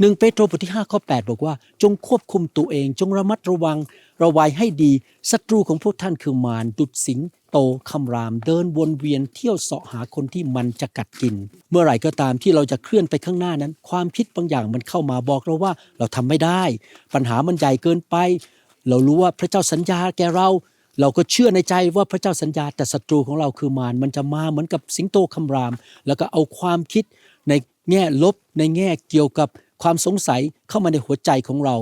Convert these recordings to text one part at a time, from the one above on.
หนึ่งเปโตรบทที่5ข้อ8บอกว่า จงควบคุมตัวเอง จงระมัดระวังระวัยให้ดีศัตรูของพวกท่านคือมารดุดสิงโตคำราม เดินวนเวียนเที่ยวเสาะหาคนที่มันจะกัดกิน เมื่อไหร่ก็ตามที่เราจะเคลื่อนไปข้างหน้านั้น ความคิดบางอย่างมันเข้ามาบอกเราว่าเราทำไม่ได้ ปัญหามันใหญ่เกินไป เรารู้ว่าพระเจ้าสัญญาแก่เรา เราก็เชื่อในใจว่าพระเจ้าสัญญาแต่ศัตรูของเราคือมารมันจะมาเหมือนกับสิงโตคำราม แล้วก็เอาความคิดในแง่ลบในแง่เกี่ยวกับ ความสงสัยเข้ามาในหัวใจของเรา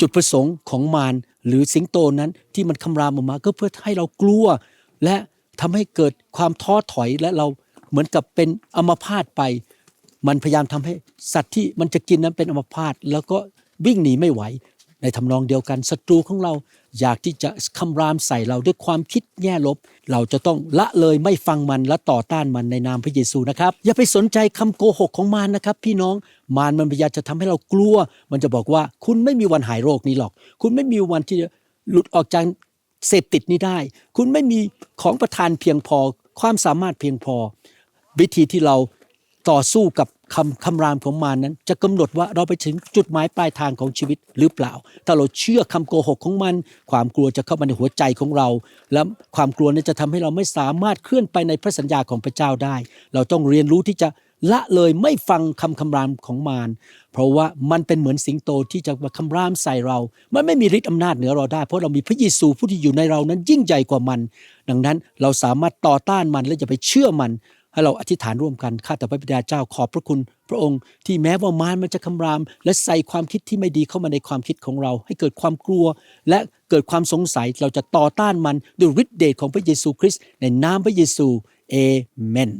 จุดประสงค์ของมารหรือสิงโตนั้นที่มันคำรามออกมาก็เพื่อให้เรากลัว และทำให้เกิดความท้อถอยและเราเหมือนกับเป็นอมพาตไป มันพยายามทำให้สัตว์ที่มันจะกินนั้นเป็นอมพาตแล้วก็วิ่งหนีไม่ไหว ในทำนองเดียวกันศัตรูของเราอยากที่จะคำรามใส่เราด้วยความคิดแง่ลบ เราจะต้องละเลยไม่ฟังมันและต่อต้านมันในนามพระเยซูนะครับ อย่าไปสนใจคำโกหกของมารนะครับ พี่น้องมารมันพยายามจะทำให้เรากลัว มันจะบอกว่าคุณไม่มีวันหายโรคนี้หรอก คุณไม่มีวันที่จะหลุดออกจากเสพติดนี้ได้ คุณไม่มีของประทานเพียงพอ ความสามารถเพียงพอ วิธีที่เรา ต่อสู้กับคำคำรามของมารนั้น จะกำหนดว่าเราไปถึงจุดหมายปลายทางของชีวิตหรือเปล่า ถ้าเราเชื่อคำโกหกของมัน ความกลัวจะเข้ามาในหัวใจของเรา และความกลัวนั้นจะทำให้เราไม่สามารถเคลื่อนไปในพระสัญญาของพระเจ้าได้ เราต้องเรียนรู้ที่จะละเลยไม่ฟังคำคำรามของมาร เพราะว่ามันเป็นเหมือนสิงโตที่จะมาคำรามใส่เรา มันไม่มีฤทธิ์อำนาจเหนือเราได้ เพราะเรามีพระเยซูผู้ที่อยู่ในเรานั้นยิ่งใหญ่กว่ามัน ดังนั้นเราสามารถต่อต้านมันและจะไปเชื่อมัน ให้เราอธิษฐานร่วมกันข้าแต่พระบิดาเจ้าขอบพระคุณ พระองค์ที่แม้ว่ามารมันจะคำราม และใส่ความคิดที่ไม่ดีเข้ามาในความคิดของเรา ให้เกิดความกลัว และเกิดความสงสัยเราจะต่อต้านมันด้วยฤทธิเดชของพระเยซูคริสต์ในนามพระเยซูเอเมน